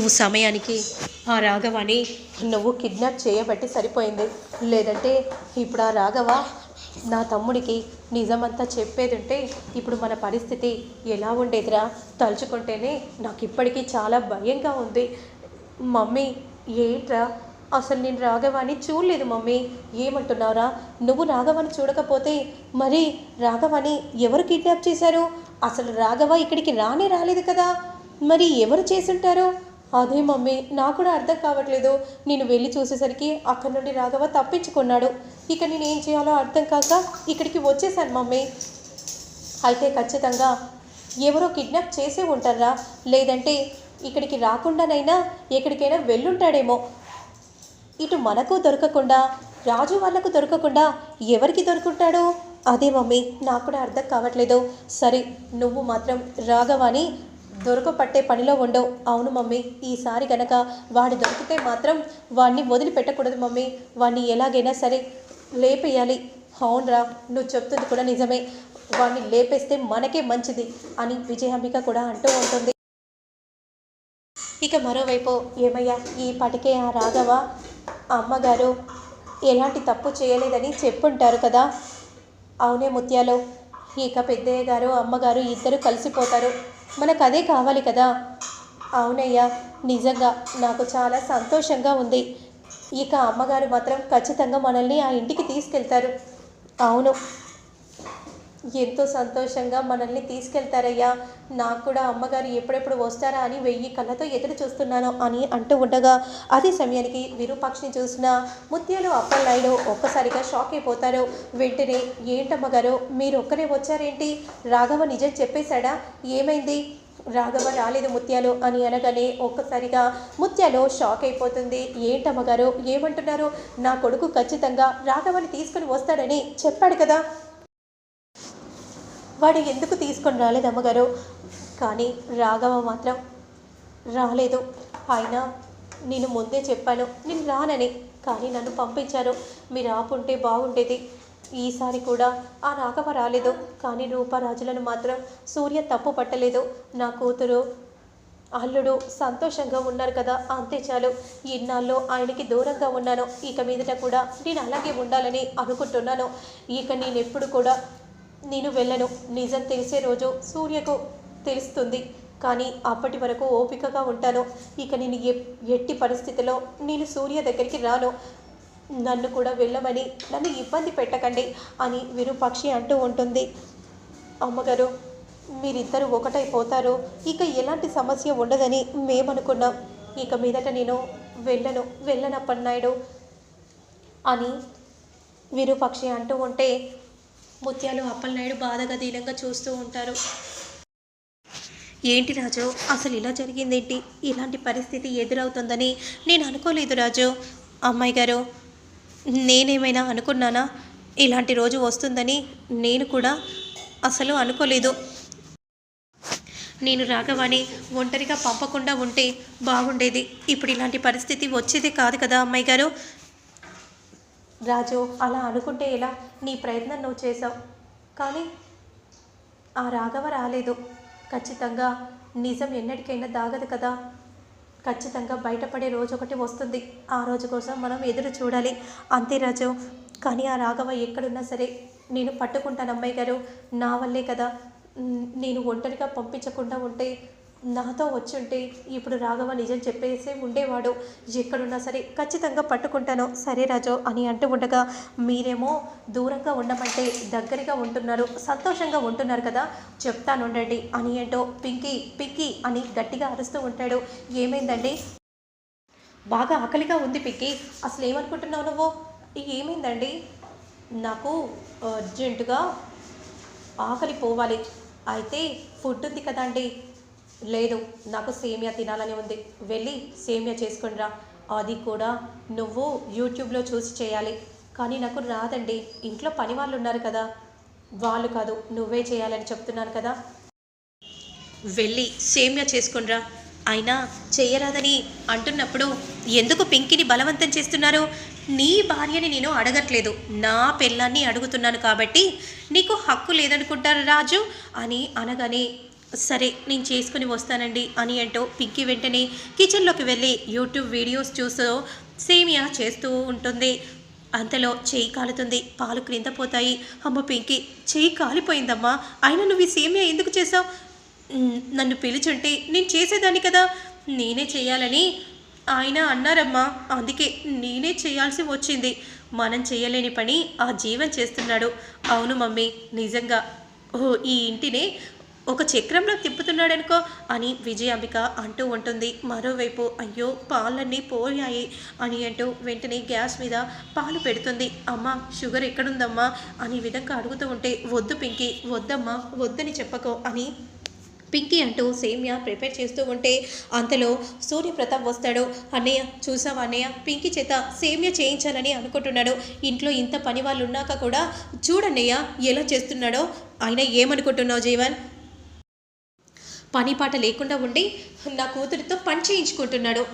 నువ్వు సమయానికి ఆ రాఘవాని నువ్వు కిడ్నాప్ చేయబట్టి సరిపోయింది. లేదంటే ఇప్పుడు ఆ రాఘవ నా తమ్ముడికి నిజమంతా చెప్పేది ఉంటే ఇప్పుడు మన పరిస్థితి ఎలా ఉండేదిరా? తలుచుకుంటేనే నాకు ఇప్పటికీ చాలా భయంగా ఉంది. మమ్మీ ఏంట్రా? అసలు నేను రాఘవాన్ని చూడలేదు మమ్మీ. ఏమంటున్నావురా? నువ్వు రాఘవాన్ని చూడకపోతే మరి రాఘవాన్ని ఎవరు కిడ్నాప్ చేశారు? అసలు రాఘవ ఇక్కడికి రానే రాలేదు కదా. మరి ఎవరు చేసుంటారు? అదే మమ్మీ నాకు కూడా అర్థం కావట్లేదు. నేను వెళ్ళి చూసేసరికి అక్కడి నుండి రాఘవ తప్పించుకున్నాడు. ఇక నేను ఏం చేయాలో అర్థం కాక ఇక్కడికి వచ్చేసాను మమ్మీ. అయితే ఖచ్చితంగా ఎవరో కిడ్నాప్ చేసే ఉంటారా? లేదంటే ఇక్కడికి రాకుండానైనా ఎక్కడికైనా వెళ్ళుంటాడేమో. ఇటు మనకు దొరకకుండా రాజు వాళ్ళకు దొరకకుండా ఎవరికి దొరుకుంటాడు? అదే మమ్మీ నాకు కూడా అర్థం కావట్లేదు. సరే నువ్వు మాత్రం రాఘవాని దొరకపట్టే పనిలో ఉండవు. అవును మమ్మీ ఈసారి గనక వాడు దొరికితే మాత్రం వాడిని వదిలిపెట్టకూడదు మమ్మీ. వాడిని ఎలాగైనా సరే లేపేయాలి. అవునరా నువ్వు చెప్తుంది కూడా నిజమే. వాడిని లేపేస్తే మనకే మంచిది అని విజయాంబిక కూడా అంటూ ఉంటుంది. ఇక మరోవైపు ఏమయ్యా ఈ పాటికే ఆ రాఘవ అమ్మగారు ఎలాంటి తప్పు చేయలేదని చెప్పుంటారు కదా. అవునే ముత్యాలు ఇక పెద్దయ్య గారు అమ్మగారు ఇద్దరు కలిసిపోతారు. మనకు అదే కావాలి కదా? అవునయ్యా నిజంగా నాకు చాలా సంతోషంగా ఉంది. ఇక అమ్మగారు మాత్రం ఖచ్చితంగా మనల్ని ఆ ఇంటికి తీసుకెళ్తారు. అవును ఎంతో సంతోషంగా మనల్ని తీసుకెళ్తారయ్యా. నాకు కూడా అమ్మగారు ఎప్పుడెప్పుడు వస్తారా అని వెయ్యి కళ్ళతో ఎదురు చూస్తున్నాను అని అంటూ ఉండగా అదే సమయానికి విరూపాక్షిని చూసిన ముత్యాలు అప్పలనాయుడు ఒక్కసారిగా షాక్ అయిపోతారు. వెంటనే ఏంటమ్మగారు మీరు ఒక్కరే వచ్చారేంటి? రాఘవ నిజం చెప్పేశాడా? ఏమైంది? రాఘవ రాలేదు ముత్యాలు అని అనగానే ఒక్కసారిగా ముత్యాలు షాక్ అయిపోతుంది. ఏంటమ్మగారు ఏమంటున్నారు? నా కొడుకు ఖచ్చితంగా రాఘవని తీసుకుని వస్తాడని చెప్పాడు కదా. వాడు ఎందుకు తీసుకొని రాలేదు అమ్మగారు? కానీ రాఘవ మాత్రం రాలేదు. ఆయన నేను ముందే చెప్పాను నేను రానని. కానీ నన్ను పంపించారు. మీరు ఆపుంటే బాగుండేది. ఈసారి కూడా ఆ రాఘవ రాలేదు. కానీ రూపరాజులను మాత్రం సూర్య తప్పు పట్టలేదు. నా కూతురు అల్లుడు సంతోషంగా ఉన్నారు కదా అంతే చాలు. ఇన్నాళ్ళు ఆయనకి దూరంగా ఉన్నాను. ఇక మీదట కూడా నేను అలాగే ఉండాలని అనుకుంటున్నాను. ఇక నేను ఎప్పుడు కూడా నేను వెళ్ళను. నిజం తెలిసే రోజు సూర్యకు తెలుస్తుంది. కానీ అప్పటి వరకు ఓపికగా ఉంటాను. ఇక నేను ఎ- ఎట్టి పరిస్థితిలో నేను సూర్య దగ్గరికి రాను. నన్ను కూడా వెళ్ళమని నన్ను ఇబ్బంది పెట్టకండి అని విరూపాక్షి అంటూ ఉంటుంది. అమ్మగారు మీరిద్దరూ ఒకటైపోతారు. ఇక ఎలాంటి సమస్య ఉండదని మేమనుకున్నాం. ఇక మీదట నేను వెళ్ళను. వెళ్ళనప్పన్నాయుడు అని విరూపాక్షి అంటూ ఉంటే ముత్యాలు అప్పలనాయుడు బాధగా దీనంగా చూస్తూ ఉంటారు. ఏంటి రాజు? అసలు ఇలా జరిగిందేంటి? ఇలాంటి పరిస్థితి ఎదురవుతుందని నేను అనుకోలేదు రాజు. అమ్మాయి గారు నేనేమైనా అనుకున్నానా? ఇలాంటి రోజు వస్తుందని నేను కూడా అసలు అనుకోలేదు. నేను రాఘవాని ఒంటరిగా పంపకుండా ఉంటే బాగుండేది. ఇప్పుడు ఇలాంటి పరిస్థితి వచ్చేది కాదు కదా అమ్మాయి గారు. రాజు అలా అనుకుంటే ఎలా? నీ ప్రయత్నం నువ్వు చేసావు కానీ ఆ రాఘవ రాలేదు. ఖచ్చితంగా నిజం ఎన్నటికైనా దాగదు కదా. ఖచ్చితంగా బయటపడే రోజు ఒకటి వస్తుంది. ఆ రోజు కోసం మనం ఎదురు చూడాలి. అంతే రాజు. కానీ ఆ రాఘవ ఎక్కడున్నా సరే నేను పట్టుకుంటాను అమ్మాయి గారు. నా వల్లే కదా. నేను ఒంటరిగా పంపించకుండా ఉంటే నాతో వచ్చుంటే ఇప్పుడు రాఘవ నిజం చెప్పేసే ఉండేవాడు. ఎక్కడున్నా సరే ఖచ్చితంగా పట్టుకుంటాను. సరే రాజు అని అంటూ ఉండగా మీరేమో దూరంగా ఉండమంటే దగ్గరగా ఉంటున్నారు సంతోషంగా ఉంటున్నారు కదా చెప్తాను ఉండండి అని ఏంటో పింకీ పింకీ అని గట్టిగా అరుస్తూ ఉంటాడు. ఏమైందండి? బాగా ఆకలిగా ఉంది పిక్కి అసలు ఏమనుకుంటున్నావు నువ్వు? ఏమైందండి? నాకు అర్జెంటుగా ఆకలి పోవాలి. అయితే ఫుడ్ ఉంది కదండి లేదు నాకు సేమియా తినాలని ఉంది. వెళ్ళి సేమియా చేసుకుని రా. అది కూడా నువ్వు యూట్యూబ్లో చూసి చేయాలి. కానీ నాకు రాదండి. ఇంట్లో పని వాళ్ళు ఉన్నారు కదా. వాళ్ళు కాదు నువ్వే చేయాలని చెప్తున్నాను కదా. వెళ్ళి సేమ్యా చేసుకునిరా అయినా చేయరాదని అంటున్నప్పుడు ఎందుకు పింకిని బలవంతం చేస్తున్నారు? నీ భార్యని నేను అడగట్లేదు. నా పిల్లాన్ని అడుగుతున్నాను కాబట్టి నీకు హక్కు లేదనుకుంటారు రాజు అని అనగానే సరే నేను చేసుకుని వస్తానండి అని అంటూ పింకీ వెంటనే కిచెన్లోకి వెళ్ళి యూట్యూబ్ వీడియోస్ చూస్తూ సేమియా చేస్తూ ఉంటుంది. అంతలో చేయి కాలుతుంది. పాలు క్రింద పోతాయి. అమ్మ పింకీ చేయి కాలిపోయిందమ్మా. అయినా నువ్వు ఈ సేమియా ఎందుకు చేసావు నన్ను పిలిచుంటే నేను చేసేదాన్ని కదా. నేనే చేయాలని ఆయన అన్నారమ్మా. అందుకే నేనే చేయాల్సి వచ్చింది. మనం చేయలేని పని ఆ జీవన్ చేస్తున్నాడు. అవును మమ్మీ నిజంగా. ఓ ఈ ఇంటిని ఒక చక్రంలో తిప్పుతున్నాడనుకో అని విజయాంబిక అంటూ ఉంటుంది. మరోవైపు అయ్యో పాలన్నీ పోయాయి అని అంటూ వెంటనే గ్యాస్ మీద పాలు పెడుతుంది. అమ్మ షుగర్ ఎక్కడుందమ్మా? అని విధంగా అడుగుతూ ఉంటే వద్దు పింకి వద్దమ్మా వద్దని చెప్పకో అని పింకీ అంటూ సేమ్యా ప్రిపేర్ చేస్తూ ఉంటే అంతలో సూర్యప్రతాప్ వస్తాడు. అన్నయ్య చూసావా అన్నయ్య? పింకీ చేత సేమ్యా చేయించాలని అనుకుంటున్నాడు. ఇంట్లో ఇంత పని వాళ్ళు ఉన్నాక కూడా చూడన్నయ్య ఎలా చేస్తున్నాడో ఆయన ఏమనుకుంటున్నావు జీవన్ పని పాట లేకుండా ఉండి నా కూతురితో పని చేయించుకుంటున్నాడు.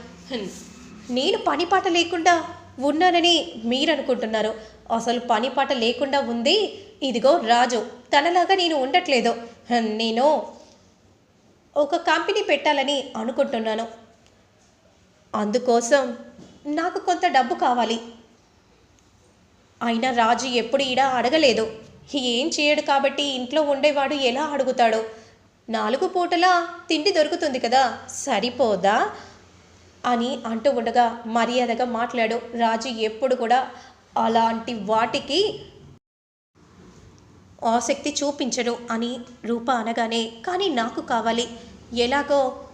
నేను పని పాట లేకుండా ఉన్నానని మీరు అనుకుంటున్నారు అసలు పని పాట లేకుండా ఉంది ఇదిగో రాజు. తనలాగా నేను ఉండట్లేదు. నేను ఒక కంపెనీ పెట్టాలని అనుకుంటున్నాను. అందుకోసం నాకు కొంత డబ్బు కావాలి. అయినా రాజు ఎప్పుడు ఈడ అడగలేదు. ఏం చేయడు కాబట్టి ఇంట్లో ఉండేవాడు ఎలా అడుగుతాడు? నాలుగు పూటలా తిండి దొరుకుతుంది కదా సరిపోదా? అని అంటూ ఉండగా మర్యాదగా మాట్లాడు రాజు ఎప్పుడు కూడా అలాంటి వాటికి ఆసక్తి చూపించడు అని రూప అనగానే కానీ నాకు కావాలి. ఎలాగో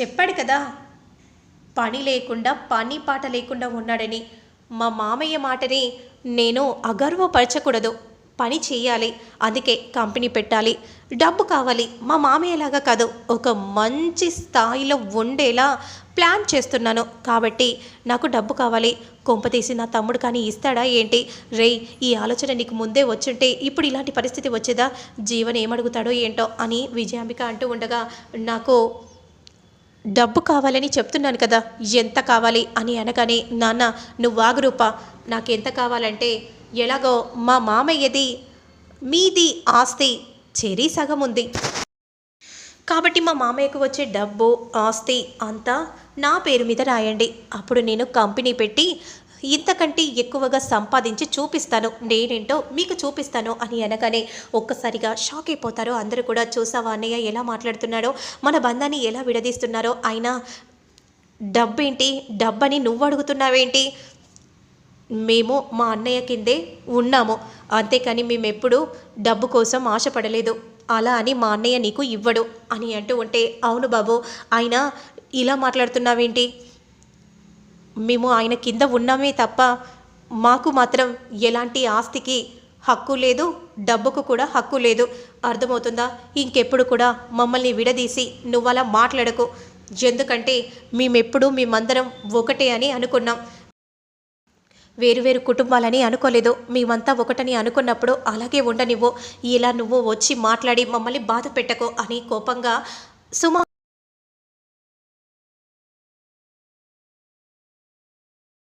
చెప్పాడు కదా పని లేకుండా పని పాట లేకుండా ఉన్నాడని. మా మామయ్య మాటని నేను అగర్వపరచకూడదు. పని చేయాలి. అందుకే కంపెనీ పెట్టాలి. డబ్బు కావాలి. మా మామయ్యలాగా కాదు ఒక మంచి స్థాయిలో ఉండేలా ప్లాన్ చేస్తున్నాను. కాబట్టి నాకు డబ్బు కావాలి. కొంపతీసి నా తమ్ముడు కానీ ఇస్తాడా ఏంటి? రేయ్ ఈ ఆలోచన నీకు ముందే వచ్చుంటే ఇప్పుడు ఇలాంటి పరిస్థితి వచ్చేదా? జీవన్ ఏమడుగుతాడో ఏంటో అని విజయాంబిక అంటూ ఉండగా నాకు డబ్బు కావాలని చెప్తున్నాను కదా ఎంత కావాలి అని అనగానే నాన్న నువ్వు వాగురూప నాకు ఎంత కావాలంటే ఎలాగో మా మామయ్యది మీది ఆస్తి చెరీ సగం ఉంది. కాబట్టి మా మామయ్యకు వచ్చే డబ్బు ఆస్తి అంతా నా పేరు మీద రాయండి. అప్పుడు నేను కంపెనీ పెట్టి ఇంతకంటే ఎక్కువగా సంపాదించి చూపిస్తాను. నేనేంటో మీకు చూపిస్తాను అని అనగానే ఒక్కసారిగా షాక్ అయిపోతారో. అందరూ కూడా చూసావా అన్నయ్య ఎలా మాట్లాడుతున్నాడో మన బంధాన్ని ఎలా విడదీస్తున్నారో అయినా డబ్బేంటి? డబ్బని నువ్వు అడుగుతున్నావేంటి? మేము మా అన్నయ్య కిందే ఉన్నాము. అంతేకాని మేమెప్పుడు డబ్బు కోసం ఆశపడలేదు. అలా అని మా అన్నయ్య నీకు ఇవ్వడు అని అంటూ ఉంటే అవును బాబు ఆయన ఇలా మాట్లాడుతున్నావేంటి? మేము ఆయన కింద ఉన్నామే తప్ప మాకు మాత్రం ఎలాంటి ఆస్తికి హక్కు లేదు డబ్బుకు కూడా హక్కు లేదు. అర్థమవుతుందా? ఇంకెప్పుడు కూడా మమ్మల్ని విడదీసి నువ్వలా మాట్లాడకు. ఎందుకంటే మేమెప్పుడు మేమందరం ఒకటే అని అనుకున్నాం. వేరువేరు కుటుంబాలని అనుకోలేదు. మేమంతా ఒకటని అనుకున్నప్పుడు అలాగే ఉండనివ్వు. ఇలా నువ్వు వచ్చి మాట్లాడి మమ్మల్ని బాధ పెట్టకు అని కోపంగా సుమా